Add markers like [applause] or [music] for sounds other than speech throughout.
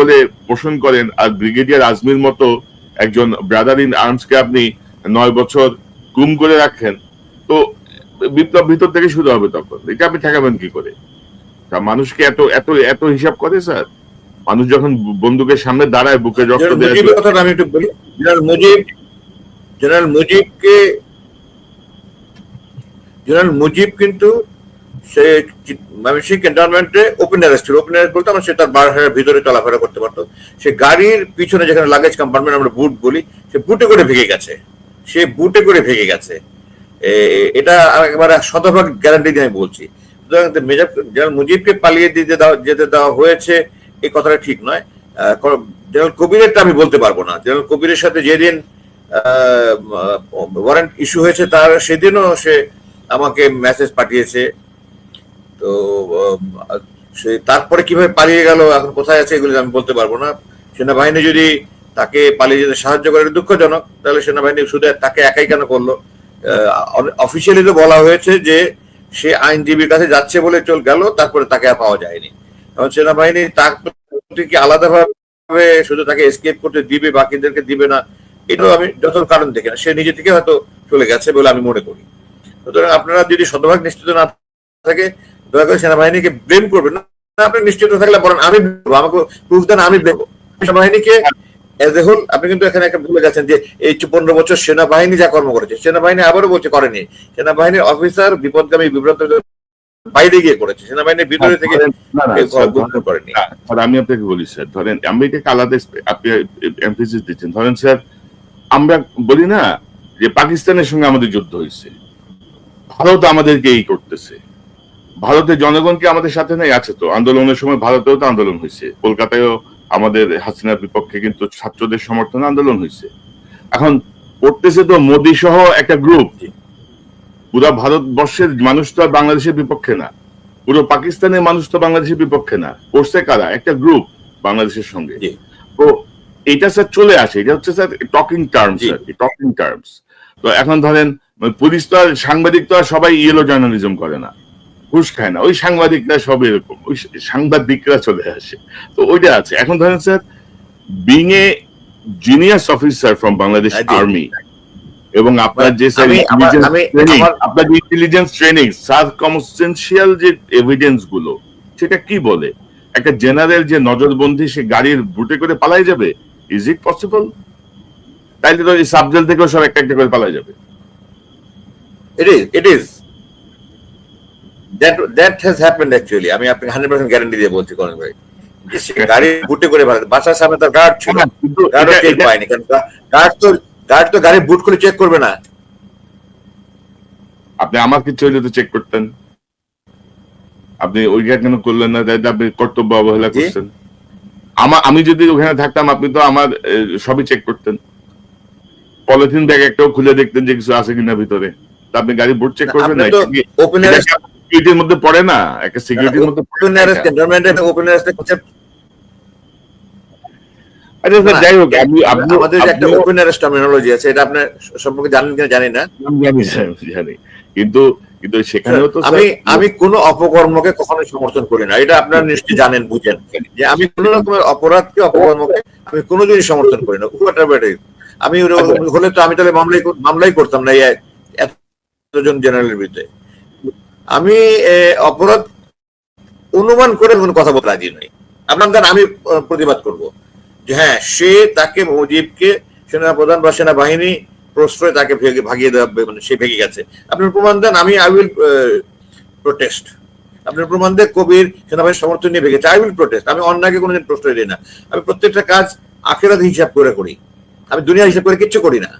বলে পোষণ করেন আর ব্রিগেডিয়ার আজমির মতো একজন ব্রাদার ইন আর্মসকে আপনি নয় বছর গুম করে রাখেন। তো বিপ্লব ভিতর থেকে শুরু হবে তখন। এটা আপনি ঠেকাবেন কি করে? তা মানুষকে এত এত এত হিসাব করে স্যার? মানুষ যখন বন্দুকের সামনে দাঁড়ায় বুকে রক্ত দেয় আমি একটু বলি। জেনারেল মুজিব জেনারেল মুজিবকে জেনারেল মুজিব কিন্তু সে ময়মনসিংহ ক্যান্টনমেন্টে ওপেন অ্যারেস্ট ছিল ওপেন অ্যারেস্ট বলতে আমরা সে তার বাসার ভিতরে চলাফেরা করতে পারতো সে গাড়ির পিছনে যেখানে লাগেজ কম্পার্টমেন্ট আমরা বুট বলি, সে বুটে করে ভেঙে গেছে। সে বুটে করে ভেঙে গেছে। এটা একেবারে শতভাগ গ্যারান্টি দিয়ে আমি বলছি। সুতরাং মেজর জেনারেল মুজিবকে পালিয়ে দিতে যেতে দেওয়া হয়েছে এই কথাটা ঠিক নয়। জেনারেল কবিরেরটা আমি বলতে পারব না। জেনারেল কবিরের সাথে যেদিন ওয়ারেন্ট ইস্যু হয়েছে, তার সেদিনও সে আমাকে মেসেজ পাঠিয়েছে। তো সে তারপরে কীভাবে পালিয়ে গেল, এখন কোথায় আছে এগুলো আমি বলতে পারব না। সেনাবাহিনী যদি তাকে পালিয়ে যেতে সাহায্য করে দুঃখজনক, তাহলে সেনাবাহিনী শুধু তাকে একাই কেন করল? অফিসিয়ালি তো বলা হয়েছে যে সে আইনজীবীর কাছে যাচ্ছে বলে চল গেল, তারপরে তাকে আর পাওয়া যায়নি। এখন সেনাবাহিনী প্রতি কি আলাদাভাবে শুধু তাকে এসকেপ করতে দিবে, বাকিদেরকে দিবে না, এটাও আমি যত কারণ দেখি না। সে নিজে থেকে হয়তো চলে গেছে বলে আমি মনে করি। সুতরাং আপনারা যদি শতভাগ নিশ্চিত না থাকে দয়া করে সেনাবাহিনীকে ব্লেম করবেন। না আপনি নিশ্চিত থাকলে বলেন আমি আমাকে প্রুফ দেন আমি ব্লেম সেনাবাহিনীকে এজ এ হোল আপনি কিন্তু এখানে একটা ভুলে যাচ্ছেন যে এই পনেরো বছর সেনাবাহিনী যা কর্ম করেছে সেনাবাহিনী আবারও বলছে করেনি। সেনাবাহিনীর অফিসার বিপদগামী বিভ্রান্ত বাইরে গিয়ে করেছে। সেনাবাহিনীর ভিতরে থেকে গুরুত্ব করেনি। আমি আপনাকে বলি স্যার ধরেন আমি এটাকে আলাদা আপনি এমফেসিস দিচ্ছেন। ধরেন স্যার আমরা বলি না যে পাকিস্তানের সঙ্গে আমাদের যুদ্ধ হয়েছে। ভারত আমাদেরকে এই করতেছে। ভারতের জনগণকে আমাদের সাথে নাই? আছে তো। আন্দোলনের সময় ভারতেও তো আন্দোলন হয়েছে। কলকাতায়ও আমাদের হাসিনার বিপক্ষে কিন্তু ছাত্রদের সমর্থনে আন্দোলন হয়েছে। এখন করতেছে তো মোদী সহ একটা গ্রুপ। পুরো ভারতবর্ষের মানুষ তো আর বাংলাদেশের বিপক্ষে না। পুরো পাকিস্তানের মানুষ তো বাংলাদেশের বিপক্ষে না। করছে কারা? একটা গ্রুপ বাংলাদেশের সঙ্গে। তো এটা স্যার চলে আসে। এটা হচ্ছে স্যার টকিং টার্মস কি টকিং টার্মস তো এখন ধরেন পুলিশ তো আর সাংবাদিক তো আর সবাই ইয়েলো জার্নালিজম করে না। ঘুষ খায় না। ওই সাংবাদিকরা সব এরকম। ওই সাংবাদিকরা চলে আসে। তো ওইটা আছে। এখন ধরেন sir being a genius officer from Bangladesh army এবং আপনার যে আপনার যে ইন্টেলিজেন্স ট্রেনিং সার্কমস্টেন্সিয়াল যে এভিডেন্সগুলো সেটা কি বলে? একটা জেনারেল যে নজরবন্দি সে গাড়ির বুটে করে পালাই যাবে? ইজ ইট পসিবল তাইলে তো এই সাবজেল থেকেও সব একটা একটা করে পালাই যাবে। It is. It is. That that has happened actually. আমি আপনাকে হান্ড্রেড পার্সেন্ট গ্যারান্টি দিয়ে বলছি ভাই। গাড়ি বুটে করে ভাড়া বাসার সামনে তার গার্ড ছিল। হ্যাঁ, গার্ডও চেক পায়নি কারণ গার্ড তো গার্ড তো গাড়ি বুট করে চেক করবে না। আপনি আমার কিছু হইলে তো চেক করতেন। আপনি ওইটা কেন করলেন না? তাই আপনি কর্তব্য অবহেলা করছেন। আমার আমি যদি ওখানে থাকতাম আপনি তো আমার সবই চেক করতেন। পলিথিন ব্যাগ একটাও খুলে দেখতেন যে কিছু আছে কিনা ভিতরে। আপনি গাড়ি বুট চেক করবেন না? সিকিউরিটির মধ্যে পড়ে না একটা সিকিউরিটির মধ্যে ওপেন অ্যারেস্ট? ক্যান্টনমেন্টে ওপেন অ্যারেস্ট কনসেপ্ট আচ্ছা স্যার যাই হোক আপনি আপনি আমাদের একটা ওপেন অ্যারেস্ট টার্মিনোলজি আছে এটা আপনার সম্পর্কে জানেন কিনা জানি না জানি স্যার, জানি কিন্তু কিন্তু সেখানেও তো আমি আমি কোন অপকর্মকে কখনোই সমর্থন করি না এটা আপনারা নিশ্চয়ই জানেন বুঝেন যে আমি কোন রকমের অপরাধকে অপকর্মকে আমি কোনো জিনিস সমর্থন করি না is. আমি আচ্ছা। হলে তো আমি তাহলে মামলাই মামলাই করতাম না এই এতজন জেনারেলের বিরুদ্ধে আমি অপরাধ অনুমান করে কোনো কথা বলতে রাজি নই। আপনার দেন আমি প্রতিবাদ করব। যে হ্যাঁ সে তাকে মুজিবকে সেনাপ্রধান বা সেনাবাহিনী প্রশ্রয় তাকে ভাগিয়ে দেওয়া মানে সে ভেগে গেছে। আপনার প্রমাণ দেন আমি আই উইল প্রোটেস্ট আপনার প্রমাণ দেন কবির সেনাবাহিনীর সমর্থন নিয়ে ভেগেছে আই উইল প্রোটেস্ট আমি অন্যকে কোনোদিন প্রশ্রয় দিই না। আমি প্রত্যেকটা কাজ আখেরাত হিসাব করে করি। আমি দুনিয়া হিসাব করে কিচ্ছু করি না।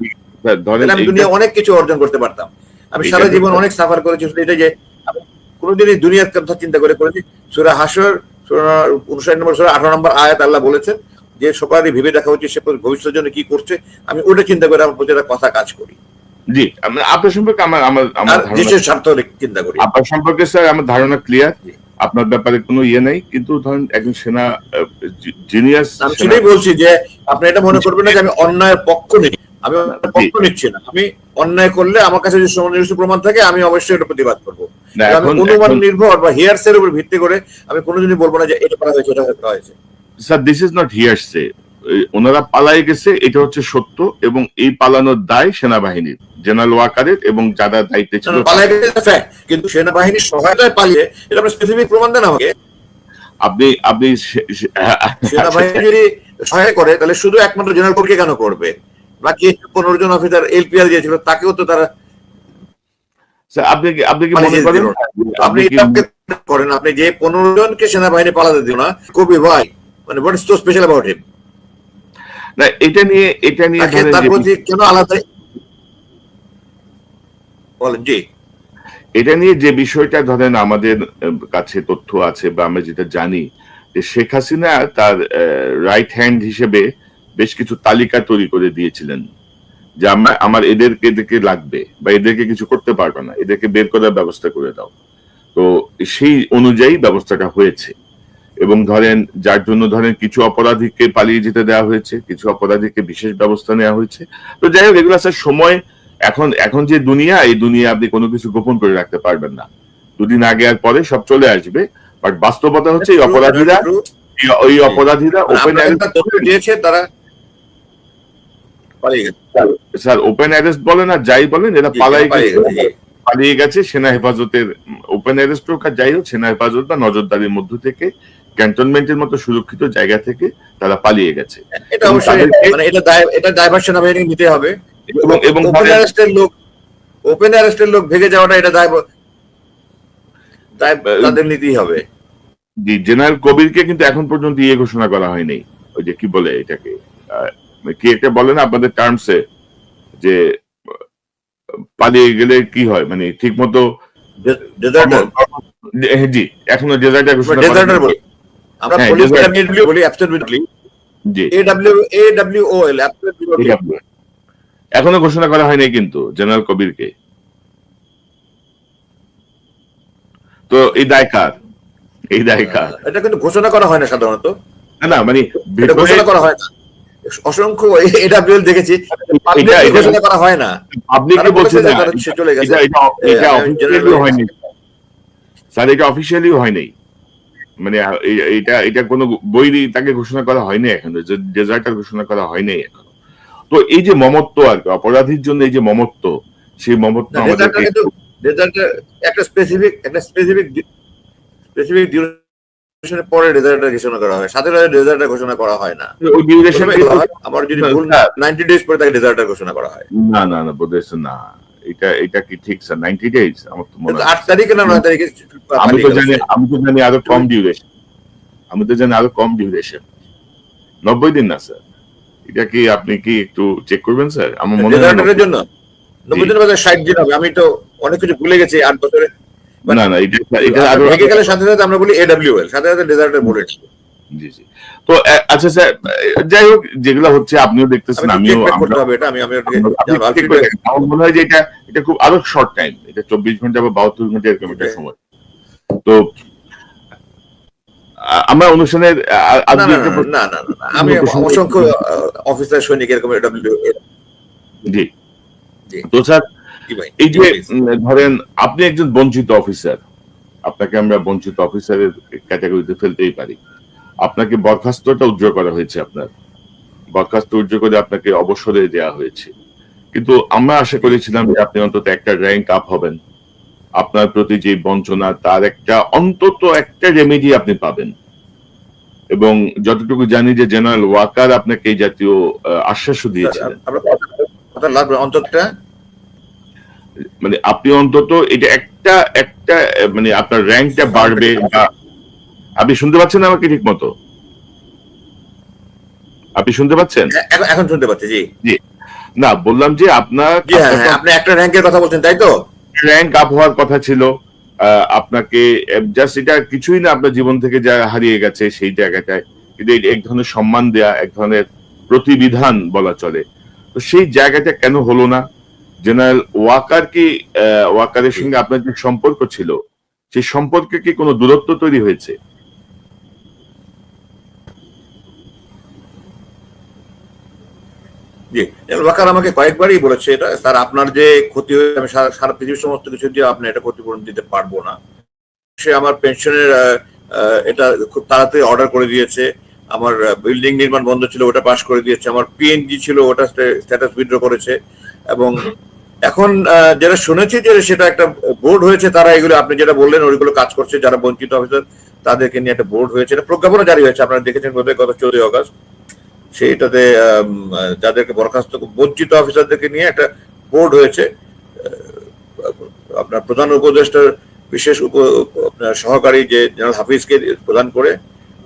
আমি দুনিয়া অনেক কিছু অর্জন করতে পারতাম। আমি সারা জীবন অনেক সাফার করেছি শুধু এটা যে কোনোদিনই দুনিয়ার কথা চিন্তা করে করেছি সুরা হাসর উনষাট নম্বর সুরা আঠারো নম্বর আয়াত আল্লাহ বলেছেন যে সবারই ভেবে দেখা উচিত সে ভবিষ্যতের জন্য কি করছে। আমি ওটা চিন্তা করে আমার প্রতিটা কথা কাজ করি। জি আমি- আপনার সম্পর্কে আমার আমার দেশের স্বার্থ চিন্তা করি। আপনার সম্পর্কে স্যার আমার ধারণা ক্লিয়ার আপনার ব্যাপারে কোনো ইয়ে নেই কিন্তু ধরেন একজন সেনা জিনিয়াস আমি সেটাই বলছি যে আপনি এটা মনে করবেন না যে আমি অন্যায়ের পক্ষ নিই। আমি পক্ষ নিচ্ছি না। আমি অন্যায় করলে আমার কাছে যদি সুনির্দিষ্ট প্রমাণ থাকে আমি অবশ্যই এটা প্রতিবাদ করব। অনুমান নির্ভর বা হিয়ার্সের উপর ভিত্তি করে আমি কোনোদিনই বলব না যে এটা করা হয়েছে এটা করা হয়েছে। Sir this is not hearsay ওনারা গেছে এটা হচ্ছে সত্য এবং এই পালানোর দায় সেনাবাহিনীর জেনারেল ওয়াকারের এবং যারা দায়িত্বে ছিল। কিন্তু সেনাবাহিনীর সহায়তায় পালিয়ে এটা আপনি স্পেসিফিক প্রমাণ দেন আমাকে। আপনি আপনি সেনাবাহিনী যদি সহায় করে তাহলে শুধু একমাত্র জেনারেল কোর্টকে কেন করবে? বাকি পনেরো জন অফিসার এলপিআর দিয়েছিল তাকেও তো তারা আপনি আপনি কি মনে করেন? আপনি করেন যে পনেরো জনকে সেনাবাহিনী পালাতে দিল না কবি ভাই মানে what is so special about him না এটা নিয়ে এটা নিয়ে তার যে- প্রতি কেন আলাদা বলেন জি। এটা নিয়ে যে বিষয়টা ধরেন আমাদের কাছে তথ্য আছে বা আমরা যেটা জানি যে শেখ হাসিনা তার রাইট হ্যান্ড হিসেবে বেশ কিছু তালিকা তৈরি করে দিয়েছিলেন। যে আমরা আমার এদেরকে এদেরকে লাগবে বা এদেরকে কিছু করতে পারবে না এদেরকে বের করার ব্যবস্থা করে দাও। তো সেই অনুযায়ী ব্যবস্থাটা হয়েছে। এবং ধরেন যার জন্য ধরেন কিছু অপরাধীকে পালিয়ে যেতে দেওয়া হয়েছে কিছু অপরাধীকে বিশেষ ব্যবস্থা নেওয়া হয়েছে। তো যাই হোক এগুলো স্যার সময় এখন এখন যে দুনিয়া এই দুনিয়া আপনি কোনো কিছু গোপন করে রাখতে পারবেন না। দুদিন আগে আর পরে সব চলে আসবে বাট বাস্তবতা হচ্ছে এই অপরাধীরা এই- ওই অপরাধীরা ওপেন দিয়েছে তারা স্যার ওপেন অ্যারেস্ট বলেন আর যাই বলেন এরা পালাই পালিয়ে গেছে, পালিয়ে গেছে সেনা হেফাজতের ওপেন অ্যারেস্ট হোক আর যাই হোক সেনা হেফাজত বা নজরদারির মধ্য থেকে ক্যান্টনমেন্টের মতো সুরক্ষিত জায়গা থেকে তারা পালিয়ে গেছে। এটা অবশ্যই মানে এটা এটা নিতে হবে। এবং এবং ওপেন অ্যারেস্টের লোক ওপেন অ্যারেস্টের লোক ভেগে যাওয়াটা এটা তাদের নিতেই হবে। জি জেনারেল কবিরকে কিন্তু এখন পর্যন্ত ইয়ে ঘোষণা করা হয়নি। ওই যে কি বলে এটাকে? কি একটা বলে না আপনাদের টার্মসে যে পালিয়ে গেলে কি হয়? মানে ঠিক মতো জি এখনও ডেজার্টার ঘোষণা করা হয়নি। আমরা হ্যাঁ, বলি জি। এখনও ঘোষণা করা হয়নি কিন্তু জেনারেল কবিরকে। তো এই দায় কার এই দায় কার এটা কিন্তু ঘোষণা করা হয় না সাধারণত। না মানে ঘোষণা করা হয় না। অসংখ্য এডাব্লিউএল দেখেছি। ঘোষণা করা হয় না। বলছে সে চলে গেছে। এটা হয়নি। স্যার এটা অফিসিয়ালিও হয়নি। মানে এটা এটা কোনো বই তাকে ঘোষণা করা হয়নি এখন। ডেজার্টার ঘোষণা করা হয়নি এখন। তো এই যে মমত্ব আর কি অপরাধীর জন্য এই যে মমত্ব সেই মমত্ব কিন্তু একটা স্পেসিফিক একটা স্পেসিফিক স্পেসিফিক ডিউরেশনের পরে ডেজার্টটা ঘোষণা করা হয়। সাথে সাথে ঘোষণা করা হয় না। আমার যদি ভুল না, নাইনটি ডেজ পরে তাকে ঘোষণা করা হয়। না না না বোধ না। এটা এটা কি ঠিক স্যার নাইনটি ডেজ আমার তো মনে হয়। তারিখে না তারিখে আমি তো জানি। আমি তো জানি আরও কম ডিউরেশন আমি তো জানি আরও কম ডিউরেশন নব্বই দিন না স্যার এটা কি আপনি কি একটু চেক করবেন স্যার আমার মনে হয় জন্য। নব্বই দিনের বাজার ষাট দিন হবে। আমি তো অনেক কিছু ভুলে গেছি আট বছরে। না না গেলে সাথে সাথে আমরা বলি এডাব্লিউএল সাথে সাথে ডেজার্টের বুলেট জি জি। তো আচ্ছা স্যার যাই হোক যেগুলো হচ্ছে আপনিও দেখতেছেন আমিও এটা আমি আমরা- মনে হয় যে খুব আরও শর্ট টাইম এটা চব্বিশ ঘণ্টা বা বাহাত্তর ঘণ্টা এরকম একটা সময়। তো আমরা অনুষ্ঠানের না না আমি অসংখ্য অফিসার সৈনিক এরকম জি। তো স্যার এই যে ধরেন আপনি একজন বঞ্চিত অফিসার আপনাকে আমরা বঞ্চিত অফিসারের ক্যাটাগরিতে ফেলতেই পারি। আপনাকে বরখাস্তটা উজ্জ্বল করা হয়েছে আপনার। বরখাস্ত উজ্জ্বল করে আপনাকে অবসরে দেওয়া হয়েছে। কিন্তু আমরা আশা করেছিলাম যে আপনি অন্তত একটা র্যাঙ্ক আপ হবেন। আপনার প্রতি যে বঞ্চনা তার একটা অন্তত একটা রেমেডি আপনি পাবেন। এবং যতটুকু জানি যে জেনারেল ওয়াকার আপনাকে এই জাতীয় আশ্বাসও দিয়েছিলেন। অন্ততটা মানে আপনি অন্তত এটা একটা একটা মানে আপনার র্যাঙ্কটা বাড়বে বা আপনি শুনতে পাচ্ছেন আমাকে ঠিক মতো আপনি শুনতে পাচ্ছেন? এখন শুনতে পাচ্ছি জি। না বললাম যে আপনার জি হ্যাঁ হ্যাঁ আপনি একটা র্যাঙ্কের কথা বলছেন তাই তো? র্যাঙ্ক আপ হওয়ার কথা ছিল। আহ, আপনাকে জাস্ট এটা কিছুই না আপনার জীবন থেকে যা হারিয়ে গেছে সেই জায়গাটায়। কিন্তু এক ধরনের সম্মান দেয়া এক ধরনের প্রতিবিধান বলা চলে। তো সেই জায়গাটা কেন হলো না? জেনারেল ওয়াকার কি ওয়াকারের সঙ্গে আপনার যে সম্পর্ক ছিল সেই সম্পর্কে কি কোনো দূরত্ব তৈরি হয়েছে? জি ওয়াকার আমাকে কয়েকবারই বলেছে এটা। স্যার আপনার যে ক্ষতি হয়ে আমি সারা সারা পৃথিবীর সমস্ত কিছু দিয়ে আপনি এটা ক্ষতিপূরণ দিতে পারব না। সে আমার পেনশনের এটা খুব তাড়াতাড়ি অর্ডার করে দিয়েছে। আমার বিল্ডিং নির্মাণ বন্ধ ছিল ওটা পাশ করে দিয়েছে। আমার পিএনজি ছিল ওটা স্ট্যাটাস উইথড্র করেছে। এবং এখন যেটা শুনেছি যে সেটা একটা বোর্ড হয়েছে, তারা এগুলো, আপনি যেটা বললেন, ওইগুলো কাজ করছে, যারা বঞ্চিত অফিসার, তাদেরকে নিয়ে একটা বোর্ড হয়েছে। এটা প্রজ্ঞাপনও জারি হয়েছে, আপনারা দেখেছেন বোধহয় গত চৌদ্দই আগস্ট সেইটাতে যাদেরকে বরখাস্ত, বঞ্চিত অফিসারদেরকে নিয়ে একটা বোর্ড হয়েছে। আপনার প্রধান উপদেষ্টার বিশেষ উপ সহকারী যে জেনারেল হাফিজকে প্রদান করে,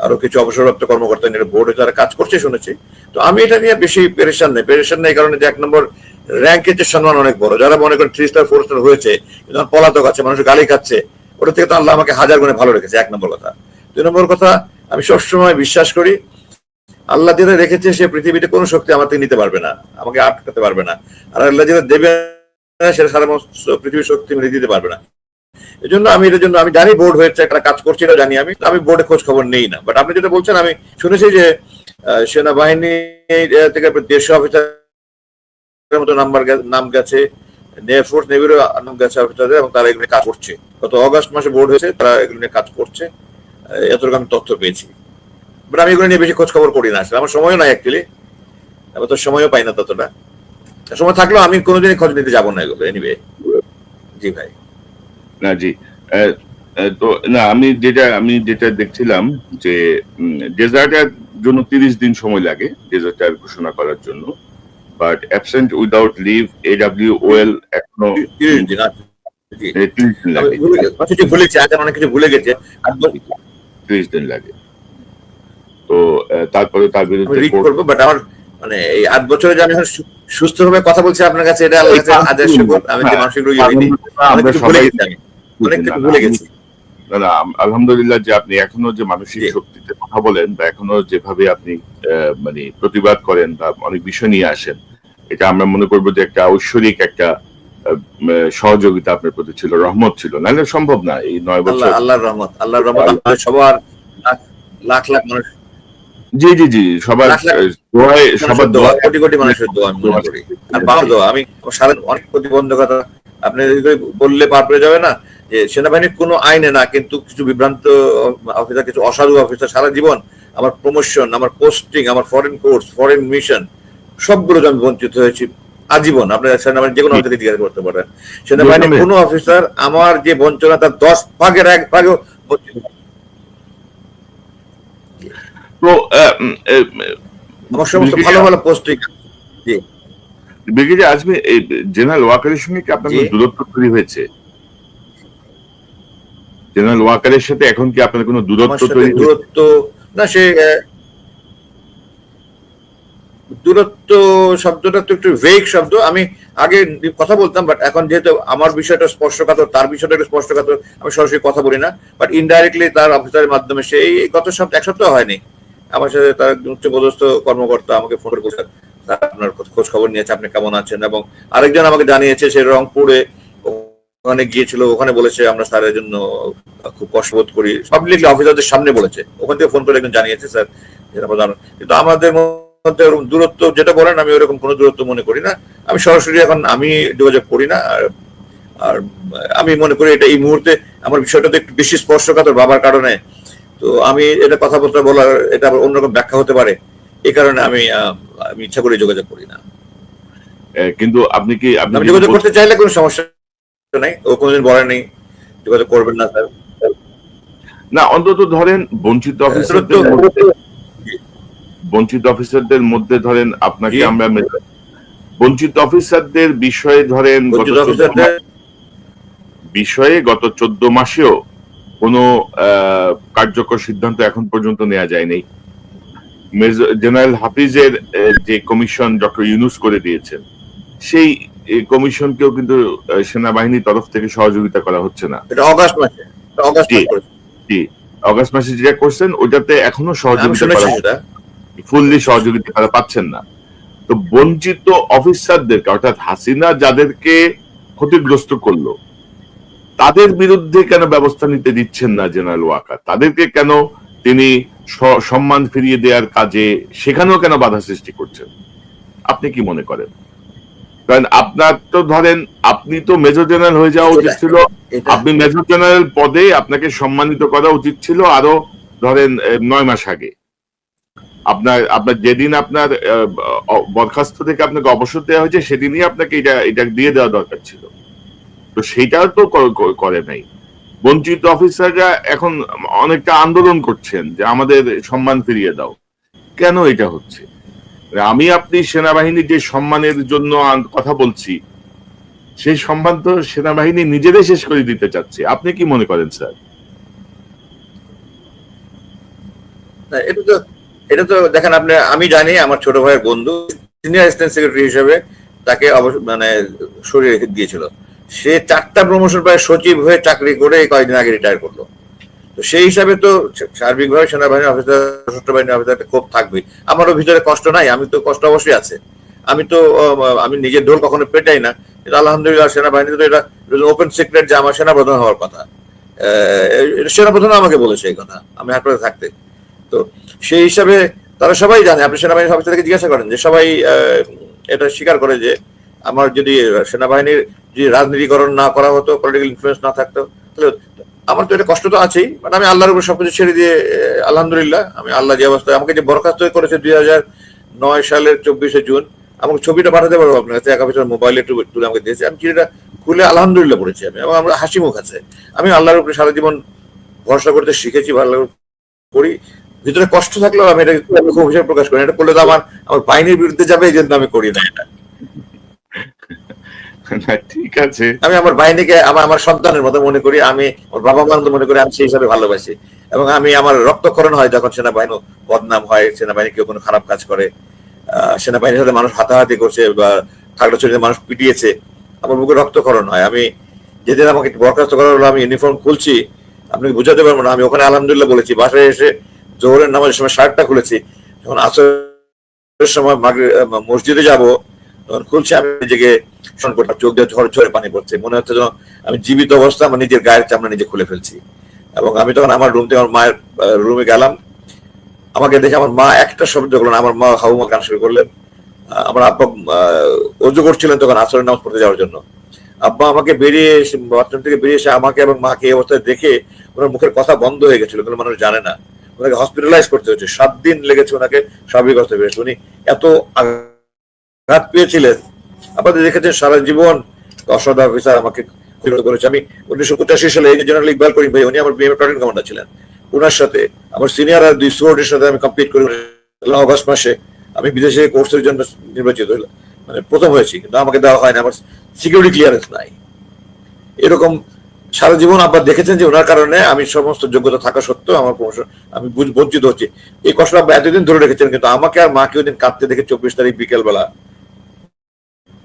আরও কিছু অবসরপ্রাপ্ত কর্মকর্তা নিয়ে বোর্ডে তারা কাজ করছে, শুনেছি। তো আমি এটা নিয়ে বেশি পেরেশান নেই। পেরেশান নেই কারণে যে এক নম্বর র্যাঙ্কের যে সম্মান অনেক বড়। যারা মনে করেন থ্রি স্টার ফোর স্টার হয়েছে আমার পলাতক আছে, মানুষ গালি খাচ্ছে, ওটা থেকে তো আল্লাহ আমাকে হাজার গুণে ভালো রেখেছে, এক নম্বর কথা। দুই নম্বর কথা, আমি সবসময় বিশ্বাস করি, আল্লাহ যেটা রেখেছে সে পৃথিবীতে কোনো শক্তি আমার থেকে নিতে পারবে না, আমাকে আটকাতে পারবে না। আর আল্লাহ যেটা দেবে সেটা সারা পৃথিবীর শক্তি মিলিয়ে দিতে পারবে না। এই জন্য আমি, এটার জন্য আমি জানি বোর্ড হয়েছে, একটা কাজ করছি, এটা জানি আমি আমি বোর্ডে খোঁজ খবর নেই না। বাট আপনি যেটা বলছেন, আমি শুনেছি যে সেনাবাহিনী থেকে দেড়শো অফিসার মতো নাম্বার নাম গেছে এয়ারফোর্স নেভিরও নাম গেছে অফিসারদের এবং তারা এগুলো কাজ করছে। গত অগস্ট মাসে বোর্ড হয়েছে, তারা এগুলো নিয়ে কাজ করছে। এতটুকু আমি তথ্য পেয়েছি। বাট আমি এগুলো নিয়ে বেশি খোঁজ খবর করি না আসলে। আমার সময়ও নাই অ্যাকচুয়ালি আমি তো সময়ও পাই না ততটা। সময় থাকলেও আমি কোনোদিনই খোঁজ নিতে যাব না এগুলো এনিওয়ে জি ভাই। না, জি। তো না, আমি যেটা আমি যেটা দেখছিলাম যে ডেজার্টের জন্য তিরিশ দিন সময় লাগে ডেজার্টার ঘোষণা করার জন্য। But absent without leave AW OL এখনও তিরিশ দিন। জি। তিরিশ দিন আমি লাগে। ভুলে গে- অনেক কিছু ভুলেছি আজ অনেক কিছু ভুলে গেছে। তিরিশ দিন লাগে। তো তারপরে তার বিরুদ্ধে রিড করব বাট আমার মানে এই আট বছরে যে আমি এখন সুস্থভাবে কথা বলছি আপনার কাছে এটা আল্লাহর কাছে আদেশ আমি যে মানসিক অনেক কিছু ভুলে গেছি অনেক কিছু ভুলে গেছি। না আলহামদুলিল্লাহ যে আপনি এখনও যে মানসিক শক্তিতে কথা বলেন বা এখনও যেভাবে আপনি মানে প্রতিবাদ করেন বা অনেক বিষয় নিয়ে আসেন এটা আমরা মনে করব যে একটা ঐশ্বরিক একটা সহযোগিতা আপনার প্রতি ছিল রহমত ছিল। নাহলে সম্ভব না এই নয় বছর। আল্লাহ আল্লাহর রহমত আল্লাহর রহমত সবার লাখ- লাখ মানুষ। জি জি জি সবার সবার দোয়া কোটি কোটি মানুষের দোয়া আমি দোয়া আমি সারা অনেক প্রতিবন্ধকতা আপনি বললে পার পেয়ে যাবে না? যে সেনাবাহিনীর কোনো আইনে না কিন্তু কিছু বিভ্রান্ত অফিসার কিছু অসাধু অফিসার সারা জীবন আমার প্রমোশন আমার পোস্টিং আমার ফরেন কোর্স ফরেন মিশন সবগুলো আমি বঞ্চিত হয়েছি আজীবন আপনার সেনাবাহিনী যে কোনো অফিসারকে জিজ্ঞাসা করতে পারেন। সেনাবাহিনীর কোনো অফিসার আমার যে বঞ্চনা তার দশ ভাগের এক ভাগেও বঞ্চিত। আমার সমস্ত ভালো ভালো পোস্টিং ব্রিগেডিয়ার আজমি জেনারেল ওয়াকারের সঙ্গে কি আপনার দূরত্ব তৈরি হয়েছে? জেনারেল ওয়াকারের সাথে এখন কি আপনার কোনো দূরত্ব তৈরি দূরত্ব না সে দূরত্ব শব্দটা তো একটু ভেগ শব্দ। আমি আগে কথা বলতাম বাট এখন যেহেতু আমার বিষয়টা স্পর্শকাতর তার বিষয়টা একটু স্পর্শকাতর আমি সরাসরি কথা বলি না। বাট ইনডাইরেক্টলি তার অফিসারের মাধ্যমে সেই গত সপ্তাহ এক সপ্তাহ হয়নি। আমার সাথে তার উচ্চপদস্থ কর্মকর্তা আমাকে ফোন করে বলছেন। "স্যার, আপনার খোঁজ খবর নিয়েছে, আপনি কেমন আছেন? এবং আরেকজন আমাকে জানিয়েছে সে রংপুরে ওখানে গিয়েছিল, ওখানে বলেছে, আমরা স্যারের জন্য খুব কষ্টবোধ করি। পাবলিকলি অফিসারদের সামনে বলেছে। ওখান থেকে ফোন করে একজন জানিয়েছে, স্যার যেটা প্রধান কিন্তু আমাদের মধ্যে দূরত্ব, যেটা বলেন, আমি ওরকম কোনো দূরত্ব মনে করি না। আমি সরাসরি এখন আমি যোগাযোগ করি না, আর আর আমি মনে করি এটা এই মুহূর্তে আমার বিষয়টা তো একটু বেশি স্পর্শকাতর বাবার কারণে। তো আমি এটা কথাবার্তা বলার, এটা আবার অন্যরকম ব্যাখ্যা হতে পারে। এই কারণে আমি আমি ইচ্ছা করে যোগাযোগ করি না। কিন্তু আপনি কি আপনি যোগাযোগ করতে চাইলে কোনো সমস্যা নেই ও কোনোদিন বলে নেই যোগাযোগ করবেন না স্যার। না অন্তত ধরেন বঞ্চিত অফিসারদের বঞ্চিত অফিসারদের মধ্যে ধরেন আপনাকে আমরা বঞ্চিত অফিসারদের বিষয়ে ধরেন বঞ্চিত বিষয়ে গত চোদ্দ মাসেও কোনো কার্যকর সিদ্ধান্ত এখন পর্যন্ত নেওয়া যায়নি। জেনারেল হাফিজের যে কমিশন ডক্টর ইউনুস করে দিয়েছেন সেই কমিশনকেও কিন্তু সেনাবাহিনীর তরফ থেকে সহযোগিতা করা হচ্ছে না। এটা অগাস্ট মাসে অগাস্ট জি। মাসে অগস্ট মাসে যেটা করছেন ওটাতে এখনও সহযোগিতা করা ফুললি সহযোগিতা তারা পাচ্ছেন না। তো বঞ্চিত অফিসারদেরকে অর্থাৎ হাসিনা যাদেরকে ক্ষতিগ্রস্ত করল তাদের বিরুদ্ধে কেন ব্যবস্থা নিতে দিচ্ছেন না জেনারেল ওয়াকার? তাদেরকে কেন তিনি সম্মান ফিরিয়ে দেওয়ার কাজে সেখানেও কেন বাধা সৃষ্টি করছেন? আপনি কি মনে করেন? কারণ আপনার তো ধরেন আপনি তো মেজর জেনারেল হয়ে যাওয়া উচিত ছিল। আপনি মেজর জেনারেল পদে আপনাকে সম্মানিত করা উচিত ছিল আরও ধরেন নয় মাস আগে। আপনার আপনার যেদিন আপনার বরখাস্ত থেকে আপনাকে অবসর দেওয়া হয়েছে সেদিনই আপনাকে এটা এটা দিয়ে দেওয়া দরকার ছিল। তো সেটাও তো করে নাই। বঞ্চিত অফিসাররা এখন অনেকটা আন্দোলন করছেন যে আমাদের সম্মান ফিরিয়ে দাও। কেন এটা হচ্ছে? আমি আপনি সেনাবাহিনীর যে সম্মানের জন্য কথা বলছি, সেই সম্মান তো সেনাবাহিনী নিজেরাই শেষ করে দিতে চাচ্ছে। আপনি কি মনে করেন, স্যার? এটা তো এটা তো দেখেন আপনি, আমি জানি আমার ছোট ভাইয়ের বন্ধু সিনিয়র সেক্রেটারি হিসেবে তাকে মানে সরিয়ে দিয়েছিল। সে চারটা প্রমোশন পায়, সচিব হয়ে চাকরি করে কয়েকদিন আগে রিটায়ার করল। তো সেই হিসাবে তো সার্বিকভাবে সেনাবাহিনী অফিসার সশস্ত্র বাহিনী অফিসার ক্ষোভ থাকবে আমারও ভিতরে কষ্ট নাই, আমি তো কষ্ট অবশ্যই আছে। আমি তো আমি নিজের ঢোল কখনো পেটাই না, কিন্তু আলহামদুলিল্লাহ সেনাবাহিনীতে তো এটা ওপেন সিক্রেট যে আমার সেনাপ্রধান হওয়ার কথা। এটা সেনাপ্রধান আমাকে বলেছে এই কথা, আমি হাসপাতালে থাকতে। তো সেই হিসাবে তারা সবাই জানে, আপনি সেনাবাহিনী অফিসারকে জিজ্ঞাসা করেন যে সবাই এটা স্বীকার করে যে আমার যদি সেনাবাহিনীর যদি রাজনীতিকরণ না করা হতো পলিটিক্যাল ইনফ্লুয়েন্স না থাকতো, তাহলে আমার তো এটা কষ্ট তো আছেই। মানে আমি আল্লাহর উপর সবকিছু ছেড়ে দিয়ে আলহামদুলিল্লাহ, আমি আল্লাহ যে অবস্থায় আমাকে যে বরখাস্ত করেছে দুই হাজার নয় সালের চব্বিশে জুন, আমাকে ছবিটা পাঠাতে পারব আপনার কাছে, এক অফিসার মোবাইলে একটু তুলে আমাকে দিয়েছে। আমি চিঠিটা খুলে আলহামদুলিল্লাহ পড়েছি আমি, এবং আমরা হাসি মুখ আছে। আমি আল্লাহর উপরে সারা জীবন ভরসা করতে শিখেছি ভালো করি। ভিতরে কষ্ট থাকলেও আমি এটা খুব হিসেবে প্রকাশ করি এটা করলে তো আমার আমার বাহিনীর বিরুদ্ধে যাবে, এই জন্য আমি করি না এটা। ঠিক আছে। আমি আমার বাহিনীকে, আমার আমার সন্তানের মতো মনে করি, আমি আমার বাবা মার মনে করি, আমি সেই হিসাবে ভালোবাসি। এবং আমি আমার রক্তক্ষরণ হয় যখন সেনাবাহিনী বদনাম হয় সেনাবাহিনী কেউ কোনো খারাপ কাজ করে সেনাবাহিনীর সাথে মানুষ হাতাহাতি করছে বা খাগড়াছড়িতে মানুষ পিটিয়েছে, আমার বুকে রক্তক্ষরণ হয়। আমি যেদিন আমাকে বরখাস্ত করা হলো, আমি ইউনিফর্ম খুলছি, আপনাকে বুঝাতে পারব না, আমি ওখানে আলহামদুলিল্লাহ বলেছি, বাসায় এসে জোহরের নামাজের সময় শার্টটা খুলেছি, যখন আসরের সময় মসজিদে যাব তখন খুলছি, আমি নিজেকে চোখ দিয়ে ঝড় ঝরে পানি পড়ছে। মনে হচ্ছে যেন আমি জীবিত অবস্থা আমার নিজের গায়ের চামড়া নিজে খুলে ফেলছি। এবং আমি তখন আমার রুম থেকে আমার মায়ের রুমে গেলাম। আমাকে দেখে আমার মা একটা শব্দ করলেন আমার মা হাউমা গান শুরু করলেন। আমার আব্বা অজু করছিলেন তখন আসরের নামাজ পড়তে যাওয়ার জন্য। আব্বা আমাকে বেরিয়ে এসে, বাথরুম থেকে বেরিয়ে এসে আমাকে এবং মাকে এই অবস্থায় দেখে ওনার মুখের কথা বন্ধ হয়ে গেছিল, কিন্তু মানুষ জানে না। ওনাকে হসপিটালাইজ করতে হচ্ছে সাত দিন লেগেছে ওনাকে স্বাভাবিক অবস্থায় ফিরেছে উনি এত আঘাত পেয়েছিলেন। আপনাদের দেখেছেন সারা জীবন অসদ অফিসার আমাকে ক্ষুব্ধ করেছে। আমি উনিশশো পঁচাশি সালে এই জেনারেল ইকবাল করিম ভাই, উনি আমার বিএমএ প্যাটার্ন কমান্ডার ছিলেন। ওনার সাথে আমার সিনিয়র আর দুই সোর্ডের সাথে আমি কমপ্লিট করে অগস্ট মাসে আমি বিদেশে কোর্সের জন্য নির্বাচিত হইলাম। মানে প্রথম হয়েছি, কিন্তু আমাকে দেওয়া হয় না আমার সিকিউরিটি ক্লিয়ারেন্স নাই। এরকম সারা জীবন আবার দেখেছেন যে ওনার কারণে আমি সমস্ত যোগ্যতা থাকা সত্ত্বেও আমার প্রমোশন আমি বঞ্চিত হচ্ছি। এই কষ্ট আব্বা এতদিন ধরে রেখেছেন, কিন্তু আমাকে আর মাকে ওই দিন কাঁদতে দেখে চব্বিশ তারিখ বিকেল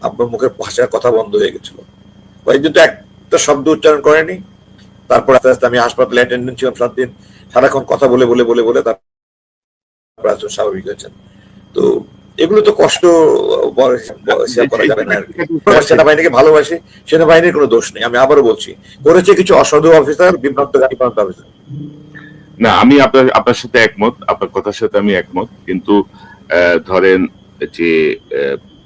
আব্বার মুখের ভাষার কথা বন্ধ হয়ে গেছিল। কয়েকদিন তো একটা শব্দ উচ্চারণ করেনি। তারপর আস্তে আস্তে আমি হাসপাতালে অ্যাটেন্ডেন্ট ছিলাম সাত দিন। সারাক্ষণ কথা বলে বলে বলে বলে তারপর স্বাভাবিক হয়েছেন তো এগুলো তো কষ্ট সেনাবাহিনীকে ভালোবাসি, সেনাবাহিনীর কোনো দোষ নেই। আমি আবারও বলছি, করেছে কিছু অসাধু অফিসার বিভ্রান্তকারী অফিসার। না, আমি আপনার আপনার সাথে একমত, আপনার কথার সাথে আমি একমত। কিন্তু ধরেন যে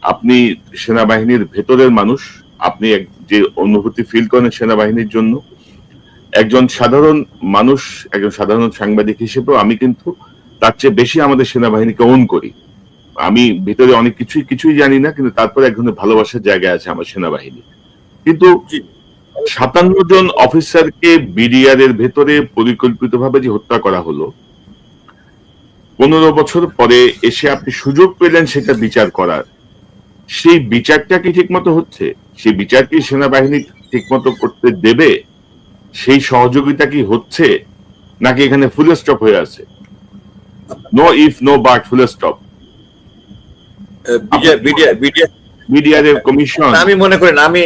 আপনি সেনাবাহিনীর ভেতরের মানুষ আপনি যে অনুভূতি ফিল করেন সেনাবাহিনীর জন্য একজন সাধারণ মানুষ একজন সাধারণ সাংবাদিক হিসেবেও আমি কিন্তু তার চেয়ে বেশি আমাদের সেনাবাহিনীকে ওন করি। আমি ভিতরে অনেক কিছুই কিছুই জানি না কিন্তু তারপরে এক ধরনের ভালোবাসার জায়গা আছে আমার সেনাবাহিনী। কিন্তু সাতান্ন জন অফিসারকে বিডিআর এর ভেতরে পরিকল্পিতভাবে যে হত্যা করা হলো পনেরো বছর পরে এসে আপনি সুযোগ পেলেন সেটা বিচার করার। সেই বিচারটা কি ঠিকমতো হচ্ছে? সেই বিচার কি সেনাবাহিনী ঠিকমতো করতে দেবে? সেই সহযোগিতা কি হচ্ছে? নাকি এখানে ফুল স্টপ হয়ে আছে? No if no but full stop এর কমিশন আমি মনে করি আমি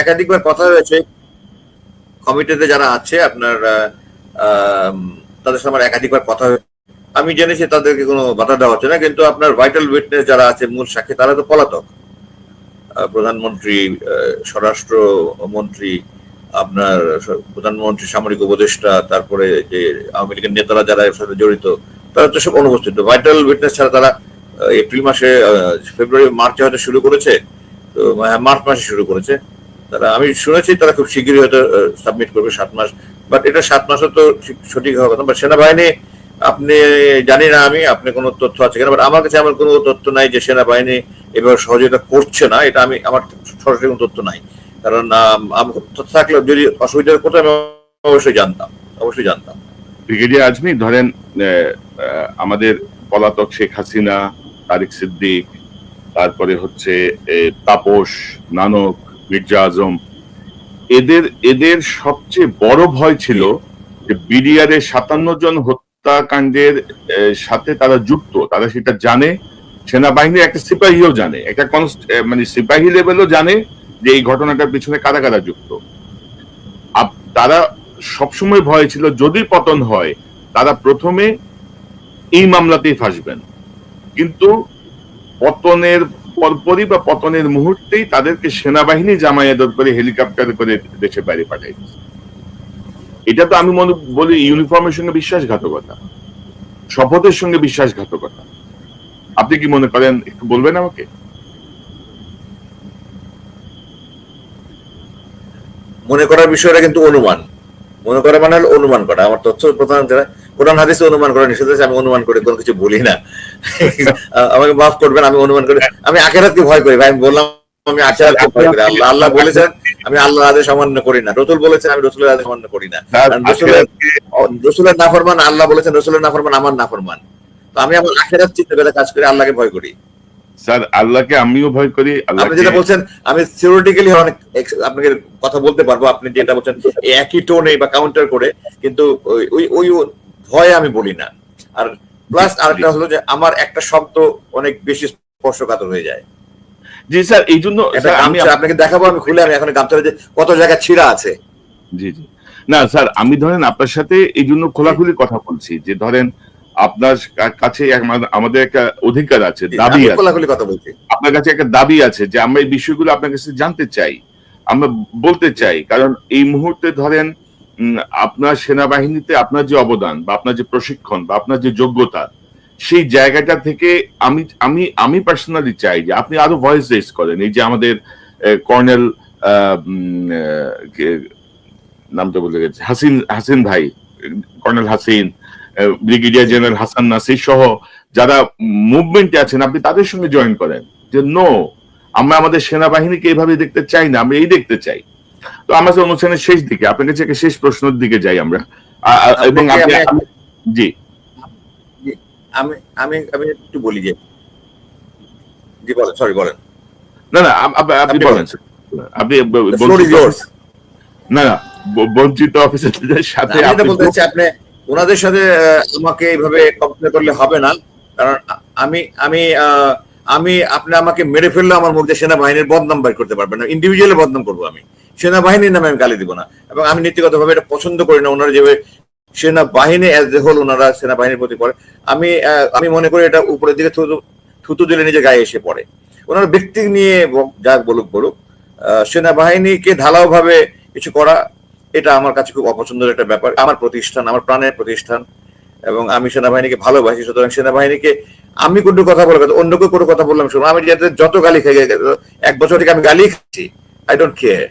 একাধিকবার কথা হয়েছে। কমিটিতে যারা আছে আপনার তাদের সাথে আমার একাধিকবার কথা হয়েছে। আমি জেনেছি তাদেরকে কোনো বাধা দেওয়া হচ্ছে না, কিন্তু আপনার ভাইটাল উইটনেস যারা আছে, মূল সাক্ষী, তারা তো পলাতক। প্রধানমন্ত্রী স্বরাষ্ট্র মন্ত্রী, আপনার প্রধানমন্ত্রী, সামরিক উপদেষ্টা, তারপরে যে আওয়ামী লীগের নেতারা যারা এর সাথে জড়িত, তারা তো সব অনুপস্থিত। ভাইটাল উইটনেস ছাড়া তারা এপ্রিল মাসে ফেব্রুয়ারি, মার্চে হয়তো শুরু করেছে, তো মার্চ মাসে শুরু করেছে। তারা, আমি শুনেছি তারা খুব শীঘ্রই হয়তো সাবমিট করবে সাত মাস বাট এটা সাত মাসও তো ঠিক- সঠিক হওয়ার কথা বাট সেনাবাহিনী আপনি জানি না আমি, আপনি কোনো তথ্য আছে কিনা বাট আমার কাছে আমার কোনো তথ্য নাই যে সেনাবাহিনী এভাবে সহযোগিতা করছে না, এটা আমি, আমার সরাসরি কোনো তথ্য নাই। কারণ তথ্য থাকলে যদি অসুবিধা হতো আমি অবশ্যই জানতাম অবশ্যই জানতাম। ব্রিগেডিয়ার আজমি, ধরেন আমাদের পলাতক শেখ হাসিনা, তারিক সিদ্দিক, তারপরে হচ্ছে তাপস, নানক, মির্জা আজম, এদের এদের সবচেয়ে বড় ভয় ছিল যে বিডিআর এর সাতান্ন জন হত্যাকাণ্ডের সাথে তারা যুক্ত। তারা সেটা জানে। সেনাবাহিনীর একটা সিপাহীও জানে। একটা মানে সিপাহী লেভেলও জানে যে এই ঘটনাটার পিছনে কারা কারা যুক্ত। তারা সবসময় ভয় ছিল, যদি পতন হয়, তারা প্রথমে এই মামলাতেই ফাঁসবেন। কিন্তু পতনের পরপরই বা পতনের মুহূর্তেই তাদেরকে সেনাবাহিনী জামায়াত করে হেলিকপ্টার করে দেশের বাইরে পাঠাই দিয়েছে। এটা তো আমি মনে বলি ইউনিফর্মের সঙ্গে বিশ্বাসঘাতকতা। শপথের সঙ্গে বিশ্বাসঘাতকতা। আপনি কি মনে করেন একটু বলবেন আমাকে? মনে করার বিষয়টা কিন্তু অনুমান। মনে করা মানে হলো অনুমান করা। আমার তথ্য প্রধান যারা কোরআন হাদিসে অনুমান করা নিষেধ আছে আমি অনুমান করে কোনো কিছু বলি না। [laughs] আমাকে মাফ করবেন আমি অনুমান করে আমি আখেরাতকে ভয় করি। ভাই আমি বললাম আমি করি। আল্লাহ আল্লাহ বলেছেন আমি আল্লাহ আদেশ অমান্য করি না। রসুল বলেছেন আমি রসুলের আদেশ অমান্য করি না। রসুলের নাফরমান আল্লাহ বলেছেন রসুলের নাফরমান আমার নাফরমান। তো আমি আমার আখেরাত চিন্তা করে কাজ করে আল্লাহকে ভয় করি। স্যার আল্লাহকে আমিও ভয় করি আপনি যেটা বলছেন আমি থিওরিটিক্যালি অনেক আপনাকে কথা বলতে পারব। আপনি যেটা বলছেন একই টোনে বা কাউন্টার করে কিন্তু ওই- ওই ওই ভয়ে আমি বলি না। আর প্লাস আরেকটা হলো যে আমার একটা শব্দ অনেক বেশি স্পর্শকাতর হয়ে যায়। জি স্যার এই জন্য আমি আপনাকে দেখাবো আমি খুলে আমি এখন গামছাটা যে কত জায়গায় ছিঁড়া আছে। জি জি। না স্যার আমি ধরেন আপনার সাথে এই জন্য খোলাখুলি কথা বলছি যে ধরেন আপনার কাছে আমাদের একটা অধিকার আছে দাবি আছে। খোলাখুলি কথা বলছি। আপনার কাছে একটা দাবি আছে যে আমরা এই বিষয়গুলো আপনার কাছে জানতে চাই আমরা বলতে চাই কারণ এই মুহূর্তে ধরেন উম, আপনার সেনাবাহিনীতে আপনার যে অবদান বা আপনার যে প্রশিক্ষণ বা আপনার যে যোগ্যতা সেই জায়গাটা থেকে আমি আমি আমি পার্সোনালি চাই যে আপনি আরও ভয়েস রেজ করেন। এই যে আমাদের কর্নেল নামটা বলে গেছে হাসিন হাসিন ভাই colonel Hasin brigadier general Hasan Nasir সহ যারা মুভমেন্টে আছেন আপনি তাদের সঙ্গে জয়েন করেন। যে নো আমরা আমাদের সেনাবাহিনীকে এইভাবে দেখতে চাই না আমরা এই দেখতে চাই। তো আমাদের অনুষ্ঠানের শেষ দিকে আপনার কাছে শেষ প্রশ্নের দিকে যাই আমরা। এবং আমি- জি। আমি আমি আমি একটু বলি যে জি বলেন সরি বলেন। না না আপ- আপ- আপনি বলেন আপনি. না না বঞ্চিত অফিসারদের সাথে আমি বলতে চাচ্ছি আপনি ওনাদের সাথে আমাকে এইভাবে কম্পেয়ার করলে হবে না কারণ আমি আমি আমি আপনি আমাকে মেরে ফেললে আমার মুখ দিয়ে সেনাবাহিনীর বদনাম বের করতে পারবেন না ইন্ডিভিজুয়ালি বদনাম করব আমি। সেনাবাহিনীর নামে আমি গালি দিব না। এবং আমি নীতিগতভাবে এটা পছন্দ করি না ওনারা যেভাবে সেনাবাহিনী অ্যাজ এ হোল ওনারা সেনাবাহিনীর প্রতি করে। আমি আমি মনে করি এটা উপরের দিকে থুতু দিলে নিজে গায়ে এসে পড়ে। ওনারা ব্যক্তি নিয়ে যা বলুক বলুক সেনাবাহিনীকে ঢালাও ভাবে কিছু করা, এটা আমার কাছে খুব অপছন্দের একটা ব্যাপার। আমার প্রতিষ্ঠান, আমার প্রাণের প্রতিষ্ঠান, এবং আমি সেনাবাহিনীকে ভালোবাসি। সুতরাং সেনাবাহিনীকে আমি কোনো কথা বলে কথা অন্য কেউ কোনো কথা বললাম শুনো আমি যাতে যত গালি খাই, এক বছর থেকে আমি গালি খাচ্ছি আই ডোন্ট কেয়ার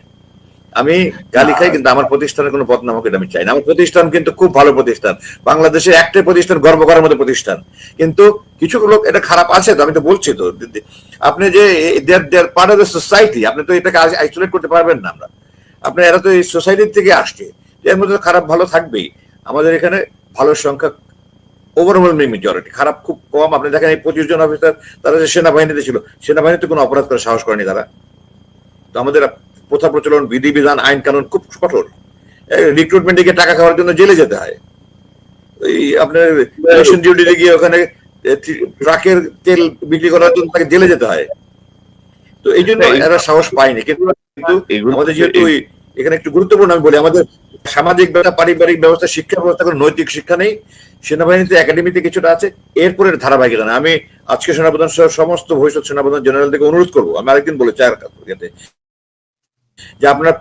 আমি গালি খাই, কিন্তু আমার প্রতিষ্ঠানের কোনো হোক এটা আমি চাই না। আমার প্রতিষ্ঠান কিন্তু খুব ভালো প্রতিষ্ঠান। বাংলাদেশের একটাই প্রতিষ্ঠান, গর্ব করার মতো প্রতিষ্ঠান। কিন্তু কিছু লোক এটা খারাপ আছে তো, আমি তো বলছি তো। আপনি যে they're part of the society আপনি তো এটাকে আইসোলেট করতে পারবেন না আমরা। আপনি, এরা তো এই সোসাইটির থেকে আসছে। এর মধ্যে খারাপ ভালো থাকবেই। আমাদের এখানে ভালো সংখ্যা ওভারওয়েলমিং মেজরিটি খারাপ খুব কম। আপনি দেখেন এই পঁচিশ জন অফিসার তারা যে সেনাবাহিনীতে ছিল, সেনাবাহিনীতে কোনো অপরাধ করে সাহস করেনি তারা। তো আমাদের প্রথা প্রচলন বিধিবিধান আইন কানুন খুব কঠোর। রিক্রুটমেন্টে গিয়ে টাকা খাওয়ার জন্য জেলে যেতে হয়। এই আপনার ইলেকশন ডিউটিতে গিয়ে ওখানে ট্রাকের তেল বিক্রি করার জন্য তাকে জেলে যেতে হয়। তো এই জন্য এরা সাহস পায়নি। কিন্তু কিন্তু আমাদের যেহেতু ওই- এখানে একটু গুরুত্বপূর্ণ আমি বলি আমাদের সামাজিক ব্যবস্থা পারিবারিক ব্যবস্থা শিক্ষা ব্যবস্থা কোনো নৈতিক শিক্ষা নেই। সেনাবাহিনীতে একাডেমিতে কিছুটা আছে। এরপরে ধারাবাহিকতা আমি আজকে সেনাপ্রধান সহ সমস্ত ভবিষ্যৎ সেনাপ্রধান জেনারেল থেকে অনুরোধ করব। আমি আরেকদিন বলেছি আর যে আপনারা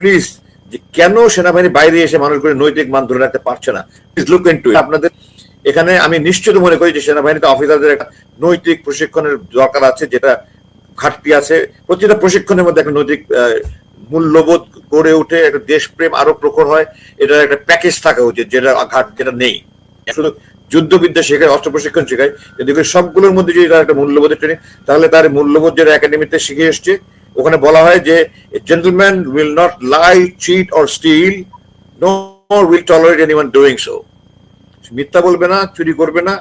প্লিজ যে কেন সেনাবাহিনী বাইরে এসে মানুষগুলো নৈতিক মান ধরে রাখতে পারছে না? প্লিজ লুক ইন্টু আপনাদের এখানে আমি নিশ্চিত মনে করি যে সেনাবাহিনীতে অফিসারদের একটা নৈতিক প্রশিক্ষণের দরকার আছে, যেটা ঘাটতি আছে। প্রতিটা প্রশিক্ষণের মধ্যে একটা নৈতিক মূল্যবোধ গড়ে উঠে একটা দেশপ্রেম আরও প্রখর হয়। এটার একটা প্যাকেজ থাকা উচিত, যেটা ঘাট, যেটা নেই। শুধু যুদ্ধবিদ্যা শেখায়, অস্ত্র প্রশিক্ষণ শেখায় কিন্তু সবগুলোর মধ্যে যদি তার একটা মূল্যবোধের ট্রেনিং তাহলে তার মূল্যবোধ যেটা একাডেমিতে শিখে এসছে ওখানে বলা হয় যে gentleman will not lie cheat or steal nor will tolerate anyone doing so মিথ্যা বলবে না, চুরি করবে না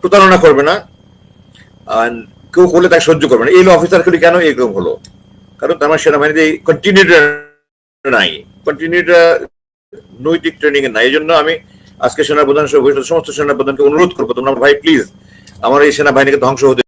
প্রতারণা করবে না কেউ করলে তাকে সহ্য করবে না। এই অফিসার গুলি কেন এরকম হলো? কারণ তার মানে সেনাবাহিনীতে কন্টিনিউটা নাই। কন্টিনিউটা নৈতিক ট্রেনিং এর নাই। এই জন্য আমি আজকে সেনাপ্রধান সমস্ত সেনাপ্রধানকে অনুরোধ করব, তোমরা ভাই প্লিজ আমার এই সেনাবাহিনীকে ধ্বংস হতে